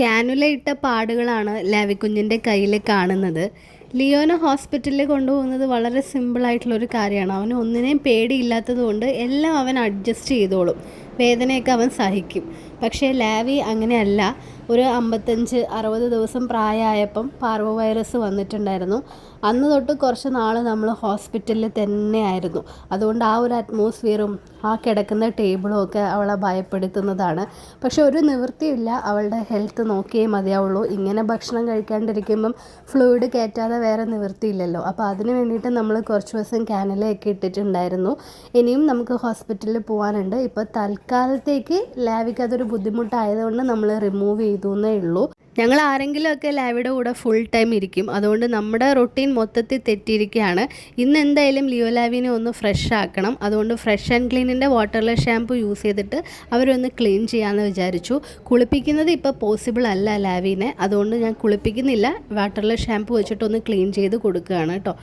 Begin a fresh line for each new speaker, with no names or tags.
Cannula ഇട്ട പാടുകളാണ് ലാവിക്കുഞ്ഞിന്റെ കയ്യിൽ കാണുന്നത്. ലിയോനെ ഹോസ്പിറ്റലിൽ കൊണ്ടുപോകുന്നത് വളരെ സിമ്പിളായിട്ടുള്ള ഒരു കാര്യമാണ്. അവന് ഒന്നിനെയും പേടിയില്ലാത്തത് കൊണ്ട് എല്ലാം അവൻ അഡ്ജസ്റ്റ് ചെയ്തോളും. വേദനയൊക്കെ അവൻ സഹിക്കും. പക്ഷേ ലാവി അങ്ങനെയല്ല. ഒരു അമ്പത്തഞ്ച് അറുപത് ദിവസം പ്രായമായപ്പം പാർവോ വൈറസ് വന്നിട്ടുണ്ടായിരുന്നു. അന്ന് തൊട്ട് കുറച്ച് നാൾ നമ്മൾ ഹോസ്പിറ്റലിൽ തന്നെ ആയിരുന്നു. അതുകൊണ്ട് ആ ഒരു അറ്റ്മോസ്ഫിയറും ആ കിടക്കുന്ന ടേബിളും ഒക്കെ അവളെ ഭയപ്പെടുത്തുന്നതാണ്. പക്ഷെ ഒരു നിവൃത്തിയില്ല അവളുടെ ഹെൽത്ത് നോക്കിയേ മതിയാവുള്ളൂ. ഇങ്ങനെ ഭക്ഷണം കഴിക്കാണ്ടിരിക്കുമ്പം ഫ്ലൂയിഡ് കയറ്റാതെ വേറെ നിവൃത്തിയില്ലല്ലോ. അപ്പോൾ അതിന് വേണ്ടിയിട്ട് നമ്മൾ കുറച്ച് ദിവസം കാനലയൊക്കെ ഇട്ടിട്ടുണ്ടായിരുന്നു. ഇനിയും നമുക്ക് ഹോസ്പിറ്റലിൽ പോകാനുണ്ട് ഇപ്പോൾ തൽക്കാലത്തേക്ക് ലാവിക്ക് അതൊരു ബുദ്ധിമുട്ടായതുകൊണ്ട് നമ്മൾ റിമൂവ് ചെയ്തു. എന്നേ ഉള്ളൂ. ഞങ്ങൾ ആരെങ്കിലുമൊക്കെ ലാവിയുടെ കൂടെ ഫുൾ ടൈം ഇരിക്കും. അതുകൊണ്ട് നമ്മുടെ റൊട്ടീൻ മൊത്തത്തിൽ തെറ്റിയിരിക്കുകയാണ്. ഇന്ന് എന്തായാലും ലിയോ ലാവിനെ ഒന്ന് ഫ്രഷ് ആക്കണം. അതുകൊണ്ട് ഫ്രഷ് ആൻഡ് ക്ലീനിന്റെ വാട്ടർലെസ് ഷാമ്പു യൂസ് ചെയ്തിട്ട് അവരൊന്ന് ക്ലീൻ ചെയ്യാമെന്ന് വിചാരിച്ചു. കുളിപ്പിക്കുന്നത് ഇപ്പോൾ പോസിബിൾ അല്ല ലാവിനെ. അതുകൊണ്ട് ഞാൻ കുളിപ്പിക്കുന്നില്ല. വാട്ടർലെസ് ഷാമ്പു വെച്ചിട്ടൊന്ന് ക്ലീൻ ചെയ്ത് കൊടുക്കുകയാണ് കേട്ടോ.